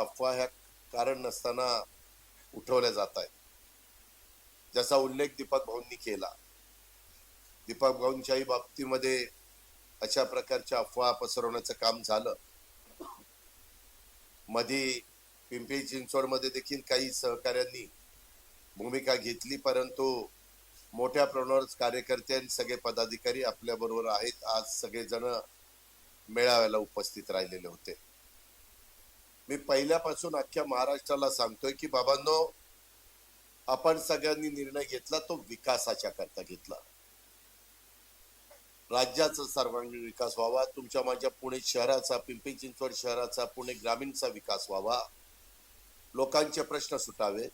अफवा ह्या कारण नसताना उठवल्या जात आहेत. ज्याचा उल्लेख दीपक भाऊंनी केला. दीपक भाऊंच्याही बाबतीमध्ये अशा प्रकारच्या अफवा पसरवण्याचं काम झालं. मधी पिंपरी चिंचवडमध्ये देखील काही सहकाऱ्यांनी भूमिका घेतली परंतु मोठ्या प्रमाणावर कार्यकर्ते आणि सगळे पदाधिकारी आपल्या बरोबर आहेत. आज सगळेजण मेळाव्याला उपस्थित राहिलेले होते. मी पहिल्यापासून अख्ख्या महाराष्ट्राला सांगतोय की बाबांनो आपण सगळ्यांनी निर्णय घेतला तो विकासाच्या करता घेतला. राज्याचा सर्वांगीण विकास व्हावा तुमच्या माझ्या पुणे शहराचा पिंपरी चिंचवड शहराचा पुणे ग्रामीणचा विकास व्हावा. लोकांचे प्रश्न सुटावे.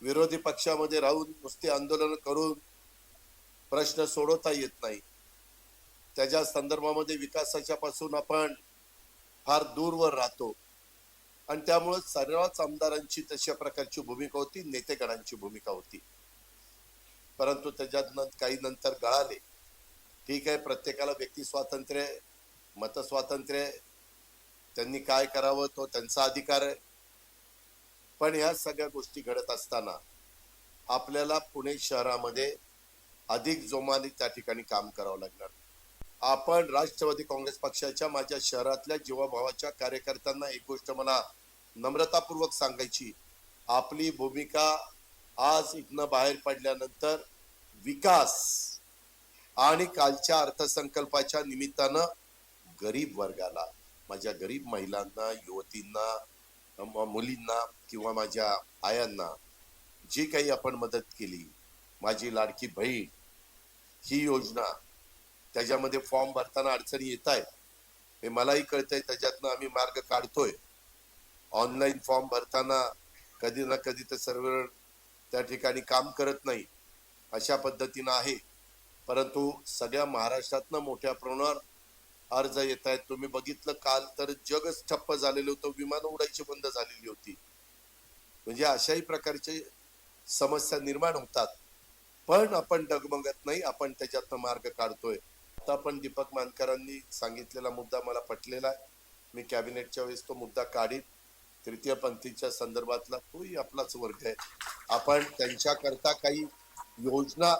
विरोधी पक्षामध्ये राहून नुसते आंदोलन करून प्रश्न सोडवता येत नाही. त्याच्या संदर्भामध्ये विकासाच्या पासून आपण फार दूरवर राहतो. आणि त्यामुळे सर्वच आमदारांची तशा प्रकारची भूमिका होती नेतेगणांची भूमिका होती. परंतु त्याच्यात काही नंतर गळाले ठीक आहे प्रत्येकाला व्यक्ती स्वातंत्र्य मतस्वातंत्र्य त्यांनी काय करावं तो त्यांचा अधिकार आहे. पण ह्या सगळ्या गोष्टी घडत असताना आपल्याला पुणे शहरामध्ये अधिक जोमाने त्या ठिकाणी काम करावं लागणार. आपण राष्ट्रवादी काँग्रेस पक्षाच्या माझ्या शहरातल्या जीवाभावाच्या कार्यकर्त्यांना एक गोष्ट मला नम्रतापूर्वक सांगायची. आपली भूमिका आज इथनं बाहेर पडल्यानंतर विकास आणि कालच्या अर्थसंकल्पाच्या निमित्तानं गरीब वर्गाला माझ्या गरीब महिलांना युवतींना मुलींना किंवा माझ्या आयांना जी काही आपण मदत केली माझी लाडकी बहीण ही योजना त्याच्यामध्ये फॉर्म भरताना अडचणी येत आहेत. हे मलाही कळतंय त्याच्यातनं आम्ही मार्ग काढतोय. ऑनलाईन फॉर्म भरताना कधी ना कधी तर सर्व्हर त्या ठिकाणी काम करत नाही. अशा पद्धतीनं आहे. परंतु सगळ्या महाराष्ट्रातनं मोठ्या प्रमाणावर अर्ज येत आहेत. तुम्ही बघितलं काल तर जगच ठप्प झालेलं होतं. विमान उडायची बंद झालेली होती. म्हणजे अशाही प्रकारचे समस्या निर्माण होतात. पण आपण डगमगत नाही. आपण त्याच्यातनं मार्ग काढतोय. आता पण दीपक मानकरांनी सांगितलेला मुद्दा मला पटलेला आहे. मी कॅबिनेटच्या वेळेस तो मुद्दा काढीन. तृतीय पंथीच्या संदर्भातला तोही आपलाच वर्ग आहे. आपण त्यांच्याकरता काही योजना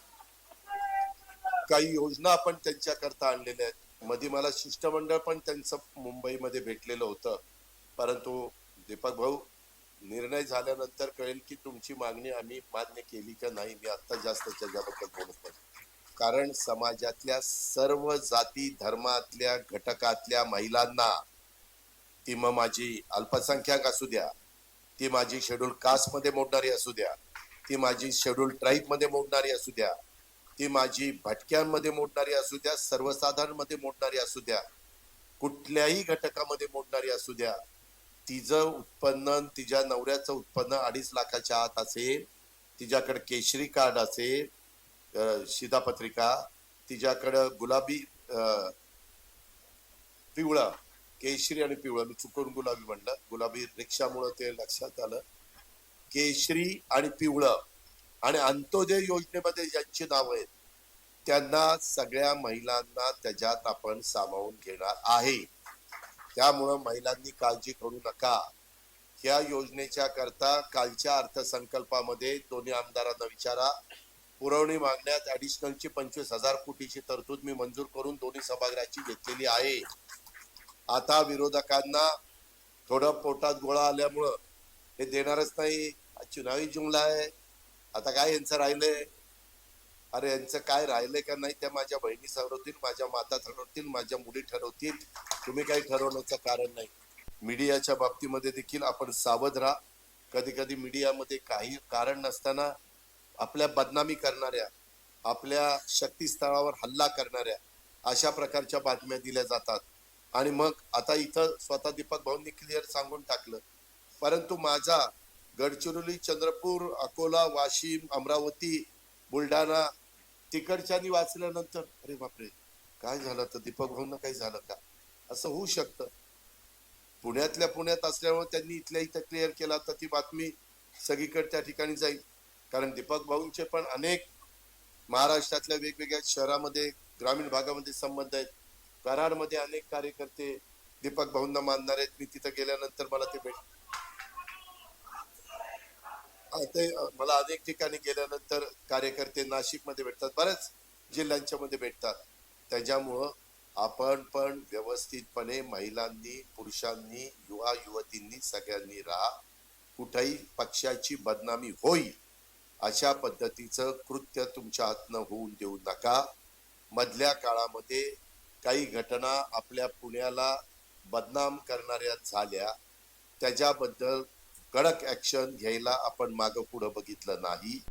काही योजना आपण त्यांच्याकरता आणलेल्या आहेत. मध्ये मला शिष्टमंडळ पण त्यांचं मुंबईमध्ये भेटलेलं होतं. परंतु दीपक भाऊ निर्णय झाल्यानंतर कळेल की तुमची मागणी आम्ही मान्य केली का नाही मी आता जास्त त्याच्याबद्दल बोलत नाही. कारण समाजातल्या सर्व जाती धर्मातल्या घटकातल्या महिलांना ती मग माझी अल्पसंख्याक असू द्या ती माझी शेड्यूल कास्टमध्ये मोडणारी असू द्या ती माझी शेड्यूल ट्राईबमध्ये मोडणारी असू द्या ती माझी भटक्यांमध्ये मोडणारी असू द्या सर्वसाधारणमध्ये मोडणारी असू द्या कुठल्याही घटकामध्ये मोडणारी असू द्या तिचं उत्पन्न तिच्या नवऱ्याचं उत्पन्न अडीच लाखाच्या आत असेल तिच्याकडे केशरी कार्ड असेल शिधापत्रिका तिच्याकडं गुलाबी पिवळा केशरी आणि पिवळा मी चुकून गुलाबी म्हणलं. गुलाबी रिक्षामुळं ते लक्षात आलं. केशरी आणि पिवळं आणि अंत्योदय योजनेमध्ये ज्यांची नावं आहेत त्यांना सगळ्या महिलांना त्याच्यात आपण सामावून घेणार आहे. त्यामुळं महिलांनी काळजी करू नका. या योजनेच्या करता कालच्या अर्थसंकल्पामध्ये दोन्ही आमदारांना विचारा. पुरवणी मागण्यात ऍडिशनलची पंचवीस हजार कोटीची तरतूद मी मंजूर करून दोन्ही सभागृहाची घेतलेली आहे. आता विरोधकांना थोडं पोटात गोळा आल्यामुळं हे देणारच नाही. चुनावी जुमला आहे. आता काय यांचं राहिलंय? अरे यांचं काय राहिलंय का नाही त्या माझ्या बहिणी ठरवतील माझ्या माता ठरवतील माझ्या मुली ठरवतील. तुम्ही काही ठरवण्याचं कारण नाही. मीडियाच्या बाबतीमध्ये देखील आपण सावध राहा. कधी कधी मीडियामध्ये काही कारण नसताना आपल्या बदनामी करणाऱ्या आपल्या शक्तीस्थळावर हल्ला करणाऱ्या अशा प्रकारच्या बातम्या दिल्या जातात. आणि मग आता इथं स्वतः दीपक भाऊंनी क्लिअर सांगून टाकलं. परंतु माझा गडचिरोली चंद्रपूर अकोला वाशिम अमरावती बुलढाणा तिकडच्यानी वाचल्यानंतर अरे बापरे काय झालं तर दीपक भाऊंना काही झालं का? असं होऊ शकतं. पुण्यातल्या पुण्यात असल्यामुळे त्यांनी इथल्या इथं क्लिअर केला तर ती बातमी. सगळीकडे त्या ठिकाणी जाईल. कारण दीपक भाऊंचे पण अनेक महाराष्ट्रातल्या वेगवेगळ्या शहरामध्ये ग्रामीण भागामध्ये संबंध आहेत. कराडमध्ये अनेक कार्यकर्ते दीपक भाऊंना मानणार आहेत. मी तिथं गेल्यानंतर मला ते भेट ते मला अनेक ठिकाणी गेल्यानंतर कार्यकर्ते नाशिकमध्ये भेटतात. बऱ्याच जिल्ह्यांच्या मध्ये भेटतात. त्याच्यामुळं आपण पण व्यवस्थितपणे महिलांनी पुरुषांनी युवा युवतींनी सगळ्यांनी राहा. कुठेही पक्षाची बदनामी होईल अशा पद्धतीचं कृत्य तुमच्या हातनं होऊन देऊ नका. मधल्या काळामध्ये काही घटना आपल्या पुण्याला बदनाम करणाऱ्या झाल्या. त्याच्याबद्दल कडक ॲक्शन घ्यायला आपण मागं पुढं बघितलं नाही.